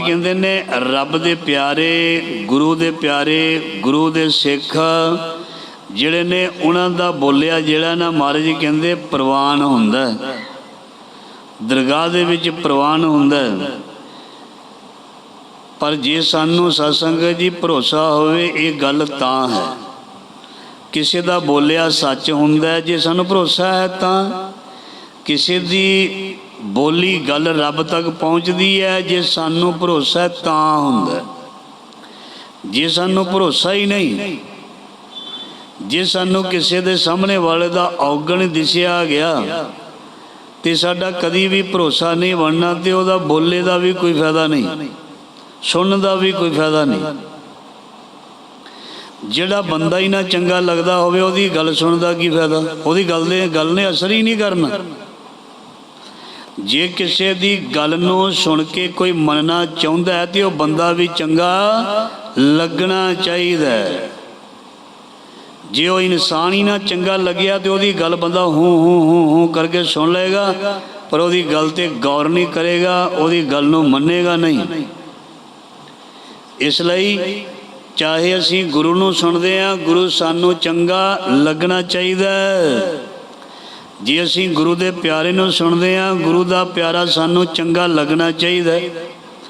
ਕਹਿੰਦੇ ਨੇ, ਰੱਬ ਦੇ ਪਿਆਰੇ, ਗੁਰੂ ਦੇ ਪਿਆਰੇ, ਗੁਰੂ ਦੇ ਸਿੱਖ ਜਿਹੜੇ ਨੇ, ਉਹਨਾਂ ਦਾ ਬੋਲਿਆ ਜਿਹੜਾ ਨਾ ਮਹਾਰਾਜ ਜੀ ਕਹਿੰਦੇ ਪ੍ਰਵਾਨ ਹੁੰਦਾ ਦਰਗਾਹ ਦੇ ਵਿੱਚ ਪ੍ਰਵਾਨ ਹੁੰਦਾ ਪਰ ਜੇ ਸਾਨੂੰ ਸਤਸੰਗ ਜੀ ਭਰੋਸਾ ਹੋਵੇ, ਇਹ ਗੱਲ ਤਾਂ ਹੈ। ਕਿਸੇ ਦਾ ਬੋਲਿਆ ਸੱਚ ਹੁੰਦਾ ਜੇ ਸਾਨੂੰ ਭਰੋਸਾ ਹੈ ਤਾਂ ਕਿਸੇ ਦੀ ਬੋਲੀ ਗੱਲ ਰੱਬ ਤੱਕ ਪਹੁੰਚਦੀ ਹੈ, ਜੇ ਸਾਨੂੰ ਭਰੋਸਾ ਤਾਂ ਹੁੰਦਾ ਜੇ ਸਾਨੂੰ ਭਰੋਸਾ ਹੀ ਨਹੀਂ, ਜੇ ਸਾਨੂੰ ਕਿਸੇ ਦੇ ਸਾਹਮਣੇ ਵਾਲੇ ਦਾ ਔਗਣ ਦਿਸਿਆ ਗਿਆ ਤੇ ਸਾਡਾ ਕਦੀ ਵੀ ਭਰੋਸਾ ਨਹੀਂ ਬਣਨਾ ਤੇ ਉਹਦਾ ਬੋਲੇ ਦਾ ਵੀ ਕੋਈ ਫਾਇਦਾ ਨਹੀਂ, ਸੁਣਨ ਦਾ ਵੀ ਕੋਈ ਫਾਇਦਾ ਨਹੀਂ। ਜਿਹੜਾ ਬੰਦਾ ਹੀ ਨਾ ਚੰਗਾ ਲੱਗਦਾ ਹੋਵੇ, ਉਹਦੀ ਗੱਲ ਸੁਣਨ ਦਾ ਕੀ ਫਾਇਦਾ? ਉਹਦੀ ਗੱਲ ਦੇ ਗੱਲ ਨੇ ਅਸਰ ਹੀ ਨਹੀਂ ਕਰਨਾ। ਜੇ ਕਿਸੇ ਦੀ ਗੱਲ ਨੂੰ ਸੁਣ ਕੇ ਕੋਈ ਮੰਨਣਾ ਚਾਹੁੰਦਾ ਹੈ ਤੇ ਉਹ ਬੰਦਾ ਵੀ ਚੰਗਾ ਲੱਗਣਾ ਚਾਹੀਦਾ ਹੈ। ਜੇ ਉਹ ਇਨਸਾਨ ਹੀ ਨਾ ਚੰਗਾ ਲੱਗਿਆ ਤੇ ਉਹਦੀ ਗੱਲ ਬੰਦਾ ਹੂੰ ਹੂੰ ਹੂੰ ਹੂੰ ਕਰਕੇ ਸੁਣ ਲਏਗਾ, ਪਰ ਉਹਦੀ ਗੱਲ ਤੇ ਗੌਰ ਨਹੀਂ ਕਰੇਗਾ, ਉਹਦੀ ਗੱਲ ਨੂੰ ਮੰਨੇਗਾ ਨਹੀਂ। ਇਸ ਲਈ ਚਾਹੇ ਅਸੀਂ ਗੁਰੂ ਨੂੰ ਸੁਣਦੇ ਹਾਂ, ਗੁਰੂ ਸਾਨੂੰ ਚੰਗਾ ਲੱਗਣਾ ਚਾਹੀਦਾ ਹੈ। ਜੇ ਅਸੀਂ ਗੁਰੂ ਦੇ ਪਿਆਰੇ ਨੂੰ ਸੁਣਦੇ ਹਾਂ, ਗੁਰੂ ਦਾ ਪਿਆਰਾ ਸਾਨੂੰ ਚੰਗਾ ਲੱਗਣਾ ਚਾਹੀਦਾ ਹੈ।